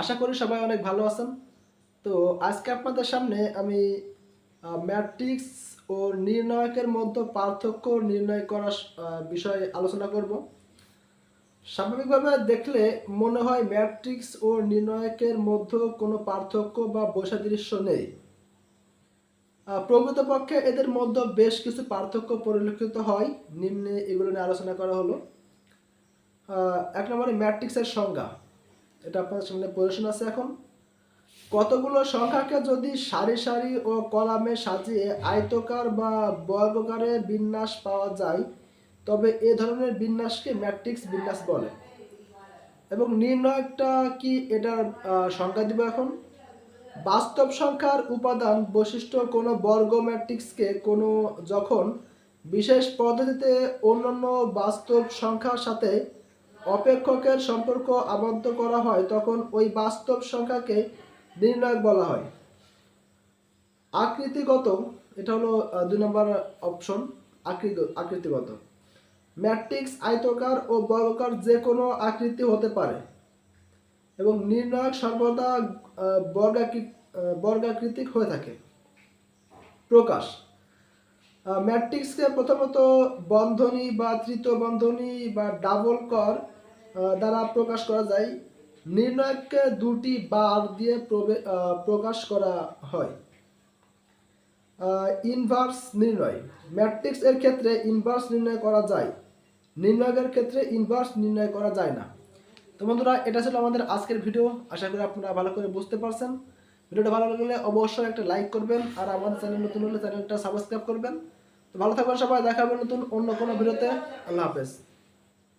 আশা করি সবাই অনেক ভালো আছেন। তো আজকে আপনাদের সামনে আমি ম্যাট্রিক্স ও নির্ণায়কের মধ্যে পার্থক্য নির্ণয় করার বিষয়ে আলোচনা করব। স্বাভাবিকভাবে দেখলে মনে হয় ম্যাট্রিক্স ও নির্ণায়কের মধ্যে কোনো পার্থক্য বা বৈসাদৃশ্য নেই। প্রকৃতপক্ষে এদের মধ্যে বেশ কিছু পার্থক্য পরিলক্ষিত হয়। নিম্নে এগুলো নিয়ে আলোচনা করা হলো। এক নম্বরে ম্যাট্রিক্সের সংজ্ঞা। এটা আপনাদের সামনে প্রদর্শন আছে এখন। কতগুলো সংখ্যাকে যদি সারি সারি ও কলামে সাজিয়ে আয়তকার বা বর্গকারে বিন্যাস পাওয়া যায়, তবে এ ধরনের বিন্যাসকে ম্যাট্রিক্স বিন্যাস বলে। এবং নির্ণয়টা কি এটার সংজ্ঞা দিব এখন? বাস্তব সংখ্যার উপাদান বৈশিষ্ট্য কোনো বর্গ ম্যাট্রিক্সকে কোনো যখন বিশেষ পদ্ধতিতে অন্যান্য বাস্তব সংখ্যার সাথে অপেক্ষকের সম্পর্ক আবদ্ধ করা হয় তখন ওই বাস্তব সংখ্যাকে নির্ণায়ক বলা হয়। আকৃতিগত এটা হলো দুই নম্বর অপশন আকৃতি আকৃতিগত। ম্যাট্রিক্স আয়তকার ও বর্গাকার যে কোনো আকৃতি হতে পারে এবং নির্ণায়ক সর্বদা আহ, বর্গাকৃ- আহ, বর্গাকৃতিক হয়ে থাকে। প্রকাশ ম্যাট্রিক্সকে প্রথমত বন্ধনী বা তৃতীয় বন্ধনী বা ডাবল কর দ্বারা প্রকাশ করা যায়। নির্ণয়কে দুটি বার দিয়ে প্রকাশ করা হয়। ইনভার্স নির্ণয়। ম্যাট্রিক্স এর ক্ষেত্রে ইনভার্স নির্ণয় করা যায়। নির্ণয়কের ক্ষেত্রে ইনভার্স নির্ণয় করা যায় না। তো বন্ধুরা, এটা ছিল আমাদের আজকের ভিডিও আশা করি আপনারা ভালো করে বুঝতে পারছেন। ভিডিওটা ভালো লাগলে অবশ্যই একটা লাইক করবেন আর আমাদের চ্যানেল নতুন হলে চ্যানেলটা সাবস্ক্রাইব করবেন। তো ভালো থাকবেন সবাই, দেখা হবে নতুন অন্য কোনো ভিডিওতে আল্লাহ হাফেজ।